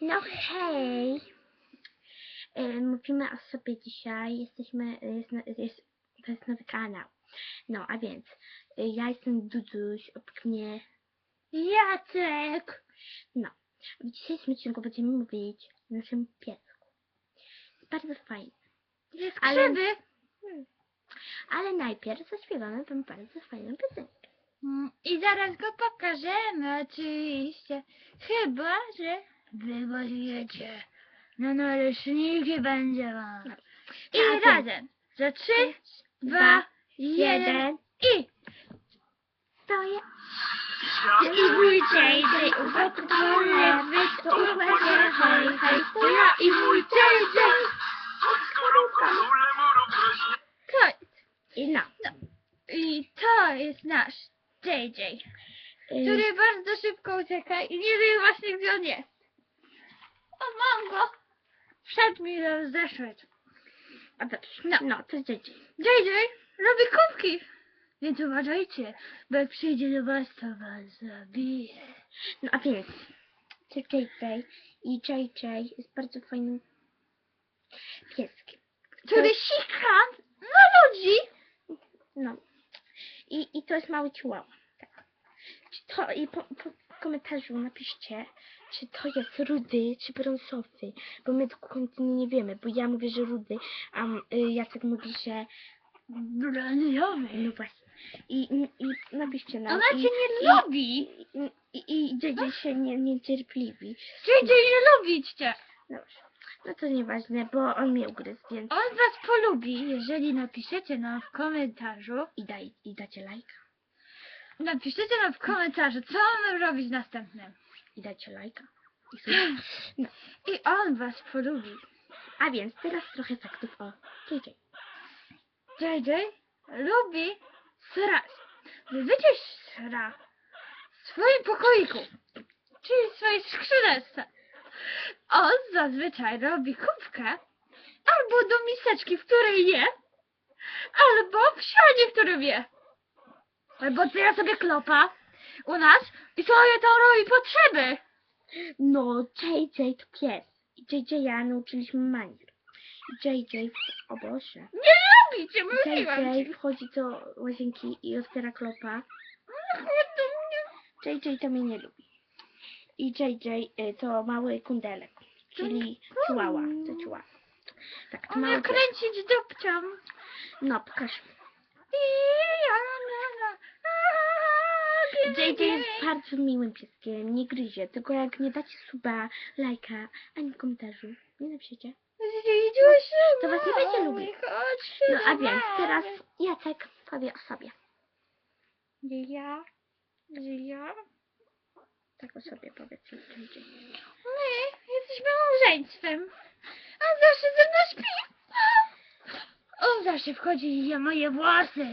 No hej! Mówimy o sobie dzisiaj. Jesteśmy, jest, jest, to jest nowy kanał. No, a więc e, ja jestem Duduś, obok mnie Jacek. No, w dzisiejszym odcinku będziemy mówić o naszym piesku. Jest bardzo fajny. Jest Ale- krzywy. Ale najpierw zaśpiewamy wam bardzo fajną piosenkę. Mm, I zaraz go pokażemy, oczywiście. Chyba, że wy głosujecie. Na naleśniki będzie wam. No. I ty? razem. Za trzy, dwa, jeden i... To jest I uwagę to lewy, to uwagę, hej, hej, to ja i mój JJ. Koniec. i no. I to jest nasz JJ, który bardzo szybko ucieka i nie wiem właśnie gdzie on jest. Wszedł mi do zeszyt. A dobrze. No. No, to jest dzieci. JJ robi kubki. Więc uważajcie, bo jak przyjdzie do was, to was zabije. No a więc, to JJ i JJ jest bardzo fajnym pieskiem. Który sika na ludzi. No. I, i to jest mały chihuahua. To, I po, po komentarzu napiszcie, czy to jest rudy, czy brązowy, bo my dokładnie nie wiemy, bo ja mówię, że rudy, a y, Jacek mówi, że Brązowy. no właśnie. I, i, i napiszcie nam. Ona i, cię nie i- lubi. I, i, i JJ się nie, niecierpliwi. JJ nie lubi cię. Dobrze. No to nieważne, bo on mnie ugryzł, więc On was polubi, jeżeli napiszecie nam w komentarzu. i, daj, i dacie lajka. Napiszecie nam w komentarzu, co mamy robić następnym. I dacie lajka. I. No. I on was polubi. A więc teraz trochę faktów o JJ. JJ lubi srać. Wyjdzie sra w swoim pokoiku, czyli w swojej skrzyneczce. On zazwyczaj robi kubkę albo do miseczki, w której je, albo w sianie, w którym je. Albo otwiera sobie klopa u nas i sobie tam robi potrzeby. No, JJ to pies. I JJ nauczyliśmy manier. I JJ, o Boże. Nie lubicie, mówiłam JJ ci. wchodzi do łazienki i otwiera klopa. Chodź do mnie. JJ to mnie nie lubi. I JJ y, to mały kundelek, czyli chihuahua. To chihuahua. Tak, to mały pies. kręcić dupcią. No, pokaż. JJ JJ jest bardzo miłym pieskiem, nie gryzie, tylko jak nie dacie suba, lajka, ani w komentarzu, nie napiszecie. To was nie będzie lubił. No a więc teraz Jacek powie o sobie. Ja? Ja? Tak o sobie powiedz JJ. My jesteśmy małżeństwem. On zawsze ze mną śpi. On zawsze wchodzi i je moje włosy,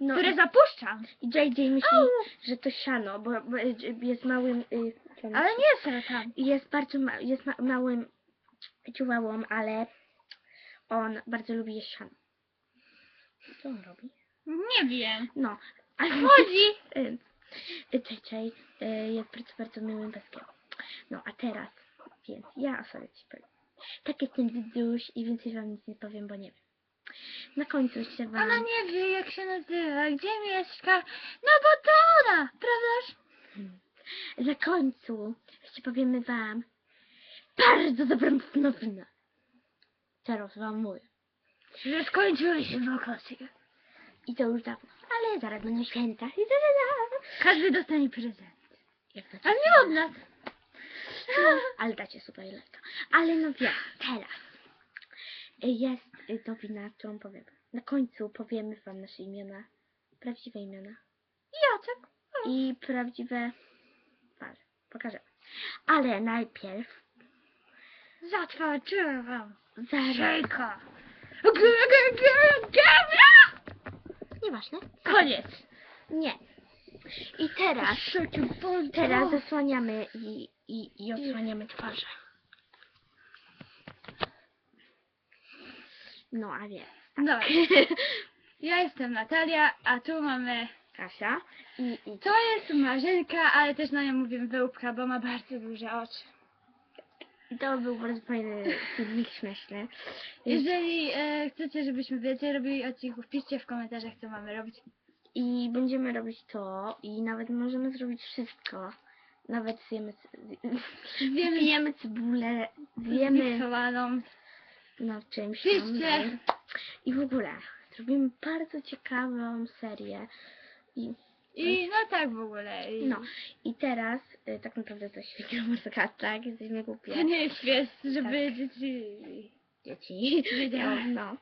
No które zapuszczam. i JJ myśli, Au. że to siano, bo, bo jest małym, y, Ale nie chcę tam. i jest bardzo ma, jest ma, małym ciułałą, ale on bardzo lubi jeść siano. Co on robi? Nie wiem. No, ale Chodzi. Y, y, JJ y, jest bardzo, bardzo miłym pieskiem. No a teraz, więc ja o sobie ci powiem. Tak jestem Duduś i więcej wam nic nie powiem, bo nie wiem. Na końcu się wam... Ona nie wie jak się nazywa, gdzie mieszka. No bo to ona, prawdaż? Hmm. Na końcu jeszcze powiemy wam bardzo dobrą nowinę. Teraz wam mówię. Że skończyły się wakacje. I to już dawno. Ale zaraz będą święta. I da, da, da. Każdy dostanie prezent. Jak to Ale nie od nas. No, ale dacie super lajka. Ale no wiem, teraz jest y, nowina, którą powiem. Na końcu powiemy wam nasze imiona, prawdziwe imiona Jacek. i prawdziwe twarze. Pokażemy. Ale najpierw Zatwarczyłem wam. zaraz... Szejka. Nieważne. Koniec. Nie. I teraz, teraz zasłaniamy i, i, i odsłaniamy twarze. No, a więc. No. Ja jestem Natalia, a tu mamy... Kasia i, i To jest Marzenka, ale też na nią mówimy Wełbka, bo ma bardzo duże oczy. I to był bardzo fajny filmik śmieszny. Jeżeli e, chcecie, żebyśmy więcej robili odcinków, piszcie w komentarzach, co mamy robić. I będziemy robić to i nawet możemy zrobić wszystko. Nawet zjemy, Wiemy, zjemy cebulę, zjemy zmiksowaną. No czymś tam. I w ogóle zrobimy bardzo ciekawą serię. I I no tak w ogóle. I no, i teraz y, tak naprawdę to świetna muzyka, tak? Jesteśmy głupie. To nie jest wiesz, żeby Tak. dzieci... Dzieci. Wiedziałam. No.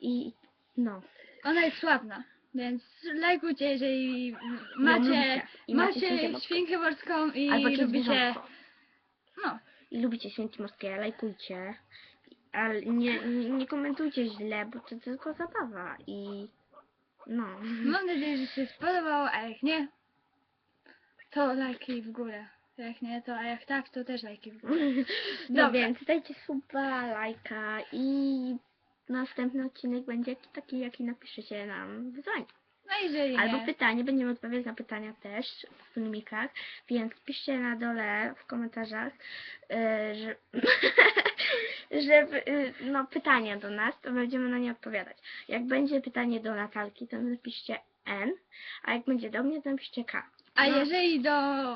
I no. Ona jest sławna, więc lajkujcie, jeżeli macie, lubicie. I macie świnkę macie morską. świnkę morską i Albo lubicie... No, i lubicie święki morskie, lajkujcie. Ale nie, nie, nie komentujcie źle, bo to tylko zabawa i no. mam nadzieję, że się spodobało, a jak nie, to lajki w górę. Jak nie, to a jak tak, to też lajki w górę. No Dobra. więc dajcie suba, lajka i następny odcinek będzie taki, jaki napiszecie nam wyzwanie. No jeżeli Albo nie, pytanie, będziemy odpowiadać na pytania też w filmikach, więc piszcie na dole w komentarzach, yy, że, że yy, no, pytania do nas, to będziemy na nie odpowiadać. Jak będzie pytanie do Natalki, to napiszcie N, a jak będzie do mnie, to napiszcie K. a no. jeżeli do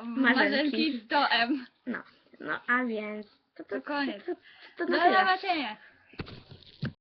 Marzenki, to M. No, no a więc to, to, To koniec. To, to, to, Do zobaczenia.